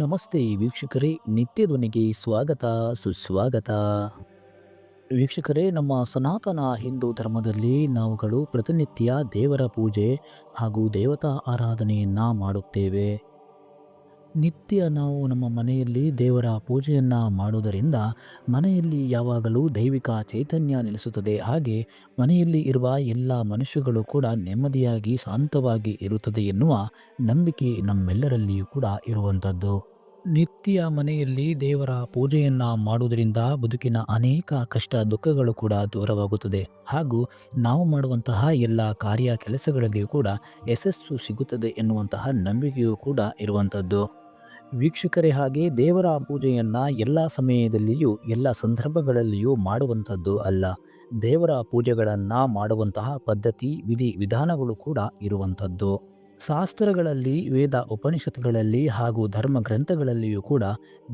ನಮಸ್ತೆ ವೀಕ್ಷಕರೇ ನಿತ್ಯ ಧ್ವನಿಗೆ ಸ್ವಾಗತ, ಸುಸ್ವಾಗತ. ವೀಕ್ಷಕರೇ, ನಮ್ಮ ಸನಾತನ ಹಿಂದೂ ಧರ್ಮದಲ್ಲಿ ನಾವುಗಳು ಪ್ರತಿನಿತ್ಯ ದೇವರ ಪೂಜೆ ಹಾಗೂ ದೇವತಾ ಆರಾಧನೆಯನ್ನು ಮಾಡುತ್ತೇವೆ. ನಿತ್ಯ ನಾವು ನಮ್ಮ ಮನೆಯಲ್ಲಿ ದೇವರ ಪೂಜೆಯನ್ನು ಮಾಡುವುದರಿಂದ ಮನೆಯಲ್ಲಿ ಯಾವಾಗಲೂ ದೈವಿಕ ಚೈತನ್ಯ ನೆಲೆಸುತ್ತದೆ. ಹಾಗೆ ಮನೆಯಲ್ಲಿ ಇರುವ ಎಲ್ಲ ಮನುಷ್ಯಗಳು ಕೂಡ ನೆಮ್ಮದಿಯಾಗಿ, ಶಾಂತವಾಗಿ ಇರುತ್ತದೆ ಎನ್ನುವ ನಂಬಿಕೆ ನಮ್ಮೆಲ್ಲರಲ್ಲಿಯೂ ಕೂಡ ಇರುವಂಥದ್ದು ನಿತ್ಯ ಮನೆಯಲ್ಲಿ ದೇವರ ಪೂಜೆಯನ್ನು ಮಾಡುವುದರಿಂದ ಬದುಕಿನ ಅನೇಕ ಕಷ್ಟ ದುಃಖಗಳು ಕೂಡ ದೂರವಾಗುತ್ತದೆ. ಹಾಗೂ ನಾವು ಮಾಡುವಂತಹ ಎಲ್ಲ ಕಾರ್ಯ ಕೆಲಸಗಳಲ್ಲಿಯೂ ಕೂಡ ಯಶಸ್ಸು ಸಿಗುತ್ತದೆ ಎನ್ನುವಂತಹ ನಂಬಿಕೆಯೂ ಕೂಡ ಇರುವಂಥದ್ದು. ವೀಕ್ಷಕರೇ ಹಾಗೆ ದೇವರ ಪೂಜೆಯನ್ನು ಎಲ್ಲ ಸಮಯದಲ್ಲಿಯೂ, ಎಲ್ಲ ಸಂದರ್ಭಗಳಲ್ಲಿಯೂ ಮಾಡುವಂಥದ್ದು ಅಲ್ಲ. ದೇವರ ಪೂಜೆಗಳನ್ನು ಮಾಡುವಂತಹ ಪದ್ಧತಿ, ವಿಧಿ, ವಿಧಾನಗಳು ಕೂಡ ಇರುವಂಥದ್ದು. ಶಾಸ್ತ್ರಗಳಲ್ಲಿ, ವೇದ ಉಪನಿಷತ್ತುಗಳಲ್ಲಿ ಹಾಗೂ ಧರ್ಮ ಗ್ರಂಥಗಳಲ್ಲಿಯೂ ಕೂಡ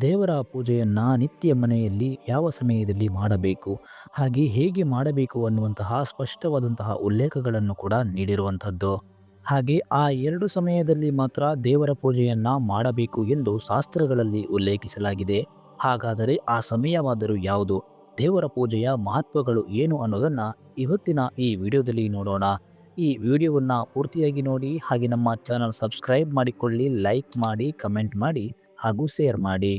ದೇವರ ಪೂಜೆಯನ್ನು ನಿತ್ಯ ಮನೆಯಲ್ಲಿ ಯಾವ ಸಮಯದಲ್ಲಿ ಮಾಡಬೇಕು, ಹಾಗೆ ಹೇಗೆ ಮಾಡಬೇಕು ಅನ್ನುವಂತಹ ಸ್ಪಷ್ಟವಾದಂತಹ ಉಲ್ಲೇಖಗಳನ್ನು ಕೂಡ ನೀಡಿರುವಂಥದ್ದು. ಹಾಗೆ ಆ ಎರಡು ಸಮಯದಲ್ಲಿ ಮಾತ್ರ ದೇವರ ಪೂಜೆಯನ್ನು ಮಾಡಬೇಕು ಎಂದು ಶಾಸ್ತ್ರಗಳಲ್ಲಿ ಉಲ್ಲೇಖಿಸಲಾಗಿದೆ. ಹಾಗಾದರೆ ಆ ಸಮಯವಾದರೂ ಯಾವುದು? ದೇವರ ಪೂಜೆಯ ಮಹತ್ವಗಳು ಏನು ಅನ್ನೋದನ್ನು ಇವತ್ತಿನ ಈ ವಿಡಿಯೋದಲ್ಲಿ ನೋಡೋಣ. ಈ ವಿಡಿಯೋವನ್ನು ಪೂರ್ತಿಯಾಗಿ ನೋಡಿ ಹಾಗೆ ನಮ್ಮ ಚಾನಲ್ ಸಬ್ಸ್ಕ್ರೈಬ್ ಮಾಡಿಕೊಳ್ಳಿ ಲೈಕ್ ಮಾಡಿ ಕಮೆಂಟ್ ಮಾಡಿ ಹಾಗೂ ಶೇರ್ ಮಾಡಿ.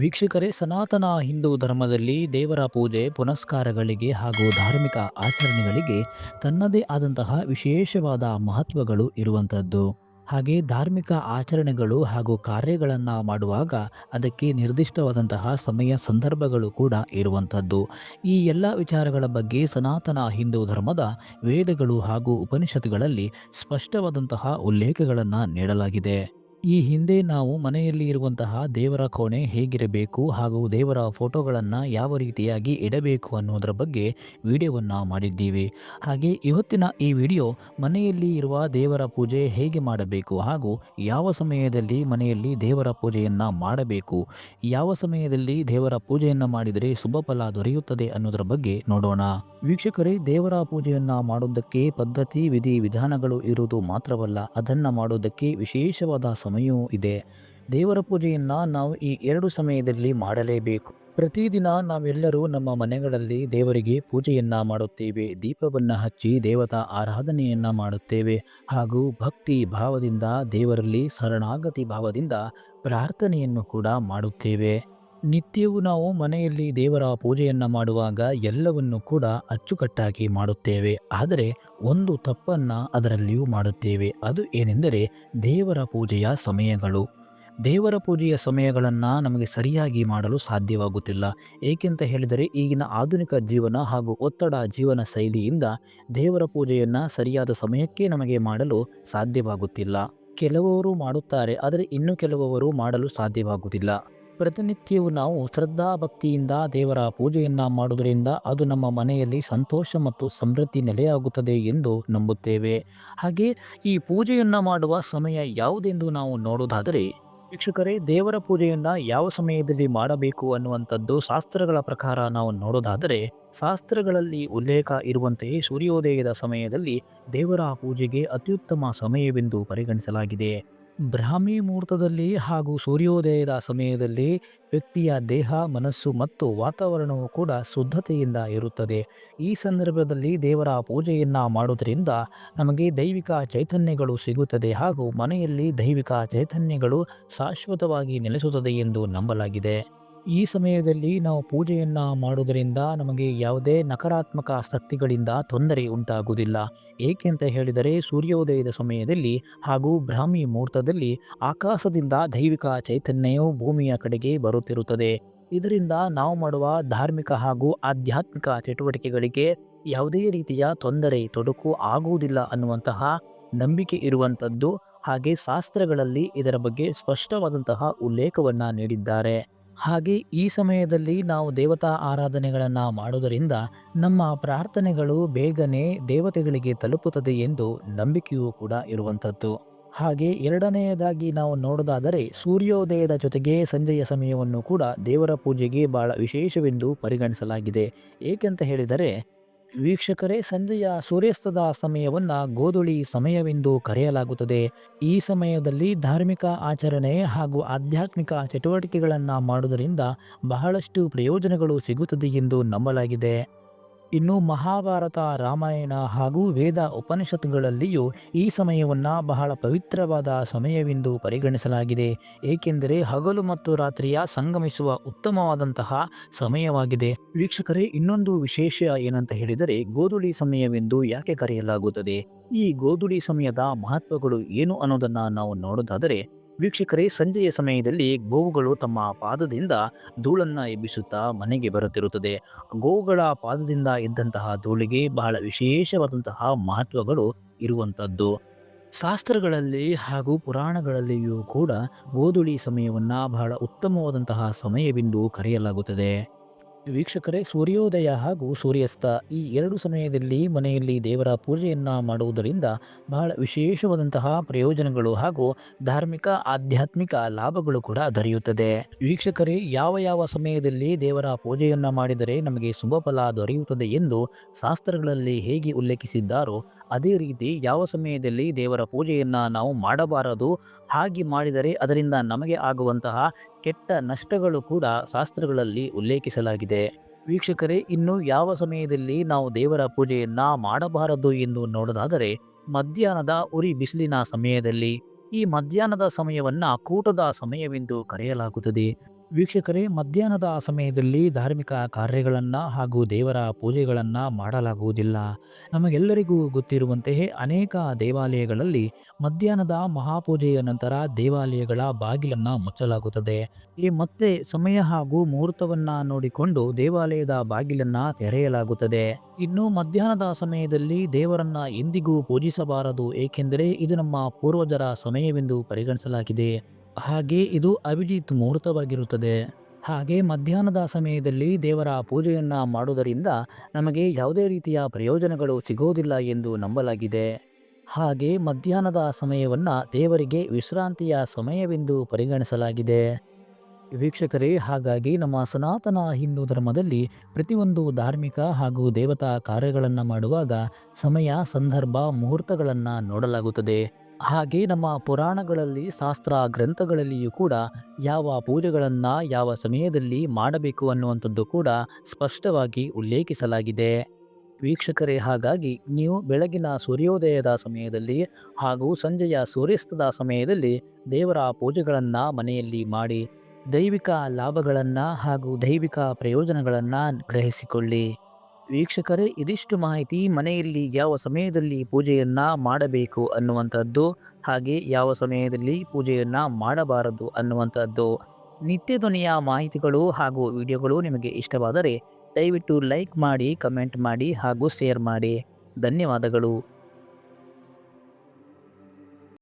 ವೀಕ್ಷಕರೇ, ಸನಾತನ ಹಿಂದೂ ಧರ್ಮದಲ್ಲಿ ದೇವರ ಪೂಜೆ, ಪುನಸ್ಕಾರಗಳಿಗೆ ಹಾಗೂ ಧಾರ್ಮಿಕ ಆಚರಣೆಗಳಿಗೆ ತನ್ನದೇ ಆದಂತಹ ವಿಶೇಷವಾದ ಮಹತ್ವಗಳು ಇರುವಂಥದ್ದು. ಹಾಗೆ ಧಾರ್ಮಿಕ ಆಚರಣೆಗಳು ಹಾಗೂ ಕಾರ್ಯಗಳನ್ನು ಮಾಡುವಾಗ ಅದಕ್ಕೆ ನಿರ್ದಿಷ್ಟವಾದಂತಹ ಸಮಯ ಸಂದರ್ಭಗಳು ಕೂಡ ಇರುವಂಥದ್ದು. ಈ ಎಲ್ಲ ವಿಚಾರಗಳ ಬಗ್ಗೆ ಸನಾತನ ಹಿಂದೂ ಧರ್ಮದ ವೇದಗಳು ಹಾಗೂ ಉಪನಿಷತ್ತುಗಳಲ್ಲಿ ಸ್ಪಷ್ಟವಾದಂತಹ ಉಲ್ಲೇಖಗಳನ್ನು ನೀಡಲಾಗಿದೆ. ಈ ಹಿಂದೆ ನಾವು ಮನೆಯಲ್ಲಿ ಇರುವಂತಹ ದೇವರ ಕೋಣೆ ಹೇಗಿರಬೇಕು ಹಾಗೂ ದೇವರ ಫೋಟೋಗಳನ್ನು ಯಾವ ರೀತಿಯಾಗಿ ಇಡಬೇಕು ಅನ್ನೋದರ ಬಗ್ಗೆ ವಿಡಿಯೋವನ್ನು ಮಾಡಿದ್ದೀವಿ. ಹಾಗೆ ಇವತ್ತಿನ ಈ ವಿಡಿಯೋ ಮನೆಯಲ್ಲಿ ಇರುವ ದೇವರ ಪೂಜೆ ಹೇಗೆ ಮಾಡಬೇಕು ಹಾಗೂ ಯಾವ ಸಮಯದಲ್ಲಿ ಮನೆಯಲ್ಲಿ ದೇವರ ಪೂಜೆಯನ್ನು ಮಾಡಬೇಕು, ಯಾವ ಸಮಯದಲ್ಲಿ ದೇವರ ಪೂಜೆಯನ್ನು ಮಾಡಿದರೆ ಶುಭ ಫಲ ದೊರೆಯುತ್ತದೆ ಅನ್ನೋದರ ಬಗ್ಗೆ ನೋಡೋಣ. ವೀಕ್ಷಕರೇ, ದೇವರ ಪೂಜೆಯನ್ನು ಮಾಡೋದಕ್ಕೆ ಪದ್ಧತಿ, ವಿಧಿ, ವಿಧಾನಗಳು ಇರುವುದು ಮಾತ್ರವಲ್ಲ, ಅದನ್ನು ಮಾಡೋದಕ್ಕೆ ವಿಶೇಷವಾದ ಸಮಯವೂ ಇದೆ. ದೇವರ ಪೂಜೆಯನ್ನು ನಾವು ಈ ಎರಡು ಸಮಯದಲ್ಲಿ ಮಾಡಲೇಬೇಕು. ಪ್ರತಿದಿನ ನಾವೆಲ್ಲರೂ ನಮ್ಮ ಮನೆಗಳಲ್ಲಿ ದೇವರಿಗೆ ಪೂಜೆಯನ್ನು ಮಾಡುತ್ತೇವೆ. ದೀಪವನ್ನು ಹಚ್ಚಿ ದೇವತಾ ಆರಾಧನೆಯನ್ನು ಮಾಡುತ್ತೇವೆ. ಹಾಗೂ ಭಕ್ತಿ ಭಾವದಿಂದ ದೇವರಲ್ಲಿ ಶರಣಾಗತಿ ಭಾವದಿಂದ ಪ್ರಾರ್ಥನೆಯನ್ನು ಕೂಡ ಮಾಡುತ್ತೇವೆ. ನಿತ್ಯವೂ ನಾವು ಮನೆಯಲ್ಲಿ ದೇವರ ಪೂಜೆಯನ್ನು ಮಾಡುವಾಗ ಎಲ್ಲವನ್ನು ಕೂಡ ಅಚ್ಚುಕಟ್ಟಾಗಿ ಮಾಡುತ್ತೇವೆ. ಆದರೆ ಒಂದು ತಪ್ಪನ್ನು ಅದರಲ್ಲಿಯೂ ಮಾಡುತ್ತೇವೆ. ಅದು ಏನೆಂದರೆ ದೇವರ ಪೂಜೆಯ ಸಮಯಗಳು. ದೇವರ ಪೂಜೆಯ ಸಮಯಗಳನ್ನು ನಮಗೆ ಸರಿಯಾಗಿ ಮಾಡಲು ಸಾಧ್ಯವಾಗುತ್ತಿಲ್ಲ. ಏಕೆಂತ ಹೇಳಿದರೆ ಈಗಿನ ಆಧುನಿಕ ಜೀವನ ಹಾಗೂ ಒತ್ತಡ ಜೀವನ ಶೈಲಿಯಿಂದ ದೇವರ ಪೂಜೆಯನ್ನು ಸರಿಯಾದ ಸಮಯಕ್ಕೆ ನಮಗೆ ಮಾಡಲು ಸಾಧ್ಯವಾಗುತ್ತಿಲ್ಲ. ಕೆಲವರು ಮಾಡುತ್ತಾರೆ, ಆದರೆ ಇನ್ನು ಕೆಲವರು ಮಾಡಲು ಸಾಧ್ಯವಾಗುವುದಿಲ್ಲ. ಪ್ರತಿನಿತ್ಯವೂ ನಾವು ಶ್ರದ್ಧಾ ಭಕ್ತಿಯಿಂದ ದೇವರ ಪೂಜೆಯನ್ನು ಮಾಡುವುದರಿಂದ ಅದು ನಮ್ಮ ಮನೆಯಲ್ಲಿ ಸಂತೋಷ ಮತ್ತು ಸಮೃದ್ಧಿ ನೆಲೆಯಾಗುತ್ತದೆ ಎಂದು ನಂಬುತ್ತೇವೆ. ಹಾಗೆ ಈ ಪೂಜೆಯನ್ನು ಮಾಡುವ ಸಮಯ ಯಾವುದೆಂದು ನಾವು ನೋಡುವುದಾದರೆ, ವೀಕ್ಷಕರೇ, ದೇವರ ಪೂಜೆಯನ್ನು ಯಾವ ಸಮಯದಲ್ಲಿ ಮಾಡಬೇಕು ಅನ್ನುವಂಥದ್ದು ಶಾಸ್ತ್ರಗಳ ಪ್ರಕಾರ ನಾವು ನೋಡೋದಾದರೆ ಶಾಸ್ತ್ರಗಳಲ್ಲಿ ಉಲ್ಲೇಖ ಇರುವಂತೆಯೇ ಸೂರ್ಯೋದಯದ ಸಮಯದಲ್ಲಿ ದೇವರ ಪೂಜೆಗೆ ಅತ್ಯುತ್ತಮ ಸಮಯವೆಂದು ಪರಿಗಣಿಸಲಾಗಿದೆ. ಬ್ರಾಹ್ಮಿ ಮುಹೂರ್ತದಲ್ಲಿ ಹಾಗೂ ಸೂರ್ಯೋದಯದ ಸಮಯದಲ್ಲಿ ವ್ಯಕ್ತಿಯ ದೇಹ, ಮನಸ್ಸು ಮತ್ತು ವಾತಾವರಣವು ಕೂಡ ಶುದ್ಧತೆಯಿಂದ ಇರುತ್ತದೆ. ಈ ಸಂದರ್ಭದಲ್ಲಿ ದೇವರ ಪೂಜೆಯನ್ನು ಮಾಡುವುದರಿಂದ ನಮಗೆ ದೈವಿಕ ಚೈತನ್ಯಗಳು ಸಿಗುತ್ತದೆ ಹಾಗೂ ಮನೆಯಲ್ಲಿ ದೈವಿಕ ಚೈತನ್ಯಗಳು ಶಾಶ್ವತವಾಗಿ ನೆಲೆಸುತ್ತದೆ ಎಂದು ನಂಬಲಾಗಿದೆ. ಈ ಸಮಯದಲ್ಲಿ ನಾವು ಪೂಜೆಯನ್ನು ಮಾಡುವುದರಿಂದ ನಮಗೆ ಯಾವುದೇ ನಕಾರಾತ್ಮಕ ಆಸಕ್ತಿಗಳಿಂದ ತೊಂದರೆ ಉಂಟಾಗುವುದಿಲ್ಲ. ಏಕೆಂತ ಹೇಳಿದರೆ ಸೂರ್ಯೋದಯದ ಸಮಯದಲ್ಲಿ ಹಾಗೂ ಬ್ರಾಹ್ಮಿ ಮುಹೂರ್ತದಲ್ಲಿ ಆಕಾಶದಿಂದ ದೈವಿಕ ಚೈತನ್ಯವು ಭೂಮಿಯ ಕಡೆಗೆ ಬರುತ್ತಿರುತ್ತದೆ. ಇದರಿಂದ ನಾವು ಮಾಡುವ ಧಾರ್ಮಿಕ ಹಾಗೂ ಆಧ್ಯಾತ್ಮಿಕ ಚಟುವಟಿಕೆಗಳಿಗೆ ಯಾವುದೇ ರೀತಿಯ ತೊಂದರೆ, ತೊಡಕು ಆಗುವುದಿಲ್ಲ ಅನ್ನುವಂತಹ ನಂಬಿಕೆ ಇರುವಂಥದ್ದು. ಹಾಗೆ ಶಾಸ್ತ್ರಗಳಲ್ಲಿ ಇದರ ಬಗ್ಗೆ ಸ್ಪಷ್ಟವಾದಂತಹ ಉಲ್ಲೇಖವನ್ನು ನೀಡಿದ್ದಾರೆ. ಹಾಗೆ ಈ ಸಮಯದಲ್ಲಿ ನಾವು ದೇವತಾ ಆರಾಧನೆಗಳನ್ನು ಮಾಡುವುದರಿಂದ ನಮ್ಮ ಪ್ರಾರ್ಥನೆಗಳು ಬೇಗನೆ ದೇವತೆಗಳಿಗೆ ತಲುಪುತ್ತದೆ ಎಂದು ನಂಬಿಕೆಯೂ ಕೂಡ ಇರುವಂಥದ್ದು. ಹಾಗೆ ಎರಡನೆಯದಾಗಿ ನಾವು ನೋಡೋದಾದರೆ ಸೂರ್ಯೋದಯದ ಜೊತೆಗೆ ಸಂಜೆಯ ಸಮಯವನ್ನು ಕೂಡ ದೇವರ ಪೂಜೆಗೆ ಬಹಳ ವಿಶೇಷವೆಂದು ಪರಿಗಣಿಸಲಾಗಿದೆ. ಏಕೆಂತ ಹೇಳಿದರೆ ವೀಕ್ಷಕರೇ, ಸಂಜೆಯ ಸೂರ್ಯಾಸ್ತದ ಸಮಯವನ್ನು ಗೋಧುಳಿ ಸಮಯವೆಂದು ಕರೆಯಲಾಗುತ್ತದೆ. ಈ ಸಮಯದಲ್ಲಿ ಧಾರ್ಮಿಕ ಆಚರಣೆ ಹಾಗೂ ಆಧ್ಯಾತ್ಮಿಕ ಚಟುವಟಿಕೆಗಳನ್ನು ಮಾಡುವುದರಿಂದ ಬಹಳಷ್ಟು ಪ್ರಯೋಜನಗಳು ಸಿಗುತ್ತದೆ ಎಂದು ನಂಬಲಾಗಿದೆ. ಇನ್ನು ಮಹಾಭಾರತ, ರಾಮಾಯಣ ಹಾಗೂ ವೇದ ಉಪನಿಷತ್ತುಗಳಲ್ಲಿಯೂ ಈ ಸಮಯವನ್ನು ಬಹಳ ಪವಿತ್ರವಾದ ಸಮಯವೆಂದು ಪರಿಗಣಿಸಲಾಗಿದೆ. ಏಕೆಂದರೆ ಹಗಲು ಮತ್ತು ರಾತ್ರಿಯ ಸಂಗಮಿಸುವ ಉತ್ತಮವಾದಂತಹ ಸಮಯವಾಗಿದೆ. ವೀಕ್ಷಕರೇ, ಇನ್ನೊಂದು ವಿಶೇಷ ಏನಂತ ಹೇಳಿದರೆ ಗೋಧುಳಿ ಸಮಯವೆಂದು ಯಾಕೆ ಕರೆಯಲಾಗುತ್ತದೆ? ಈ ಗೋಧುಳಿ ಸಮಯದ ಮಹತ್ವಗಳು ಏನು ಅನ್ನೋದನ್ನ ನಾವು ನೋಡೋದಾದರೆ ವೀಕ್ಷಕರೇ, ಸಂಜೆಯ ಸಮಯದಲ್ಲಿ ಗೋವುಗಳು ತಮ್ಮ ಪಾದದಿಂದ ಧೂಳನ್ನು ಎಬ್ಬಿಸುತ್ತಾ ಮನೆಗೆ ಬರುತ್ತಿರುತ್ತದೆ. ಗೋವುಗಳ ಪಾದದಿಂದ ಇದ್ದಂತಹ ಧೂಳಿಗೆ ಬಹಳ ವಿಶೇಷವಾದಂತಹ ಮಹತ್ವಗಳು ಇರುವಂಥದ್ದು. ಶಾಸ್ತ್ರಗಳಲ್ಲಿ ಹಾಗೂ ಪುರಾಣಗಳಲ್ಲಿಯೂ ಕೂಡ ಗೋಧುಳಿ ಸಮಯವನ್ನು ಬಹಳ ಉತ್ತಮವಾದಂತಹ ಸಮಯವೆಂದು ಕರೆಯಲಾಗುತ್ತದೆ. ವೀಕ್ಷಕರೇ, ಸೂರ್ಯೋದಯ ಹಾಗೂ ಸೂರ್ಯಾಸ್ತ ಈ ಎರಡು ಸಮಯದಲ್ಲಿ ಮನೆಯಲ್ಲಿ ದೇವರ ಪೂಜೆಯನ್ನು ಮಾಡುವುದರಿಂದ ಬಹಳ ವಿಶೇಷವಾದಂತಹ ಪ್ರಯೋಜನಗಳು ಹಾಗೂ ಧಾರ್ಮಿಕ, ಆಧ್ಯಾತ್ಮಿಕ ಲಾಭಗಳು ಕೂಡ ದೊರೆಯುತ್ತದೆ. ವೀಕ್ಷಕರೇ, ಯಾವ ಯಾವ ಸಮಯದಲ್ಲಿ ದೇವರ ಪೂಜೆಯನ್ನು ಮಾಡಿದರೆ ನಮಗೆ ಶುಭ ಫಲ ದೊರೆಯುತ್ತದೆ ಎಂದು ಶಾಸ್ತ್ರಗಳಲ್ಲಿ ಹೇಗೆ ಉಲ್ಲೇಖಿಸಿದ್ದಾರೋ, ಅದೇ ರೀತಿ ಯಾವ ಸಮಯದಲ್ಲಿ ದೇವರ ಪೂಜೆಯನ್ನು ನಾವು ಮಾಡಬಾರದು, ಹಾಗೆ ಮಾಡಿದರೆ ಅದರಿಂದ ನಮಗೆ ಆಗುವಂತಹ ಕೆಟ್ಟ ನಷ್ಟಗಳು ಕೂಡ ಶಾಸ್ತ್ರಗಳಲ್ಲಿ ಉಲ್ಲೇಖಿಸಲಾಗಿದೆ. ವೀಕ್ಷಕರೇ, ಇನ್ನು ಯಾವ ಸಮಯದಲ್ಲಿ ನಾವು ದೇವರ ಪೂಜೆಯನ್ನ ಮಾಡಬಾರದು ಎಂದು ನೋಡೋದಾದರೆ, ಮಧ್ಯಾಹ್ನದ ಉರಿ ಬಿಸಿಲಿನ ಸಮಯದಲ್ಲಿ. ಈ ಮಧ್ಯಾಹ್ನದ ಸಮಯವನ್ನ ಕೂಟದ ಸಮಯವೆಂದು ಕರೆಯಲಾಗುತ್ತದೆ. ವೀಕ್ಷಕರೇ, ಮಧ್ಯಾಹ್ನದ ಸಮಯದಲ್ಲಿ ಧಾರ್ಮಿಕ ಕಾರ್ಯಗಳನ್ನು ಹಾಗೂ ದೇವರ ಪೂಜೆಗಳನ್ನು ಮಾಡಲಾಗುವುದಿಲ್ಲ. ನಮಗೆಲ್ಲರಿಗೂ ಗೊತ್ತಿರುವಂತೆಯೇ, ಅನೇಕ ದೇವಾಲಯಗಳಲ್ಲಿ ಮಧ್ಯಾಹ್ನದ ಮಹಾಪೂಜೆಯ ನಂತರ ದೇವಾಲಯಗಳ ಬಾಗಿಲನ್ನು ಮುಚ್ಚಲಾಗುತ್ತದೆ. ಈ ಮತ್ತೆ ಸಮಯ ಹಾಗೂ ಮುಹೂರ್ತವನ್ನು ನೋಡಿಕೊಂಡು ದೇವಾಲಯದ ಬಾಗಿಲನ್ನು ತೆರೆಯಲಾಗುತ್ತದೆ. ಇನ್ನು ಮಧ್ಯಾಹ್ನದ ಸಮಯದಲ್ಲಿ ದೇವರನ್ನ ಎಂದಿಗೂ ಪೂಜಿಸಬಾರದು, ಏಕೆಂದರೆ ಇದು ನಮ್ಮ ಪೂರ್ವಜರ ಸಮಯವೆಂದು ಪರಿಗಣಿಸಲಾಗಿದೆ. ಹಾಗೆ ಇದು ಅಭಿಜಿತ್ ಮುಹೂರ್ತವಾಗಿರುತ್ತದೆ. ಹಾಗೆ ಮಧ್ಯಾಹ್ನದ ಸಮಯದಲ್ಲಿ ದೇವರ ಪೂಜೆಯನ್ನು ಮಾಡುವುದರಿಂದ ನಮಗೆ ಯಾವುದೇ ರೀತಿಯ ಪ್ರಯೋಜನಗಳು ಸಿಗೋದಿಲ್ಲ ಎಂದು ನಂಬಲಾಗಿದೆ. ಹಾಗೆ ಮಧ್ಯಾಹ್ನದ ಸಮಯವನ್ನು ದೇವರಿಗೆ ವಿಶ್ರಾಂತಿಯ ಸಮಯವೆಂದು ಪರಿಗಣಿಸಲಾಗಿದೆ. ವೀಕ್ಷಕರೇ, ಹಾಗಾಗಿ ನಮ್ಮ ಸನಾತನ ಹಿಂದೂ ಧರ್ಮದಲ್ಲಿ ಪ್ರತಿಯೊಂದು ಧಾರ್ಮಿಕ ಹಾಗೂ ದೇವತಾ ಕಾರ್ಯಗಳನ್ನು ಮಾಡುವಾಗ ಸಮಯ, ಸಂದರ್ಭ, ಮುಹೂರ್ತಗಳನ್ನು ನೋಡಲಾಗುತ್ತದೆ. ಹಾಗೆ ನಮ್ಮ ಪುರಾಣಗಳಲ್ಲಿ, ಶಾಸ್ತ್ರ ಗ್ರಂಥಗಳಲ್ಲಿಯೂ ಕೂಡ ಯಾವ ಪೂಜೆಗಳನ್ನು ಯಾವ ಸಮಯದಲ್ಲಿ ಮಾಡಬೇಕು ಅನ್ನುವಂಥದ್ದು ಕೂಡ ಸ್ಪಷ್ಟವಾಗಿ ಉಲ್ಲೇಖಿಸಲಾಗಿದೆ. ವೀಕ್ಷಕರೇ, ಹಾಗಾಗಿ ನೀವು ಬೆಳಗಿನ ಸೂರ್ಯೋದಯದ ಸಮಯದಲ್ಲಿ ಹಾಗೂ ಸಂಜೆಯ ಸೂರ್ಯಾಸ್ತದ ಸಮಯದಲ್ಲಿ ದೇವರ ಪೂಜೆಗಳನ್ನು ಮನೆಯಲ್ಲಿ ಮಾಡಿ ದೈವಿಕ ಲಾಭಗಳನ್ನು ಹಾಗೂ ದೈವಿಕ ಪ್ರಯೋಜನಗಳನ್ನು ಗ್ರಹಿಸಿಕೊಳ್ಳಿ. ವೀಕ್ಷಕರೇ, ಇದಿಷ್ಟು ಮಾಹಿತಿ ಮನೆಯಲ್ಲಿ ಯಾವ ಸಮಯದಲ್ಲಿ ಪೂಜೆಯನ್ನು ಮಾಡಬೇಕು ಅನ್ನುವಂಥದ್ದು, ಹಾಗೆ ಯಾವ ಸಮಯದಲ್ಲಿ ಪೂಜೆಯನ್ನು ಮಾಡಬಾರದು ಅನ್ನುವಂಥದ್ದು. ನಿತ್ಯ ಧ್ವನಿಯ ಮಾಹಿತಿಗಳು ಹಾಗೂ ವಿಡಿಯೋಗಳು ನಿಮಗೆ ಇಷ್ಟವಾದರೆ ದಯವಿಟ್ಟು ಲೈಕ್ ಮಾಡಿ, ಕಮೆಂಟ್ ಮಾಡಿ ಹಾಗೂ ಶೇರ್ ಮಾಡಿ. ಧನ್ಯವಾದಗಳು.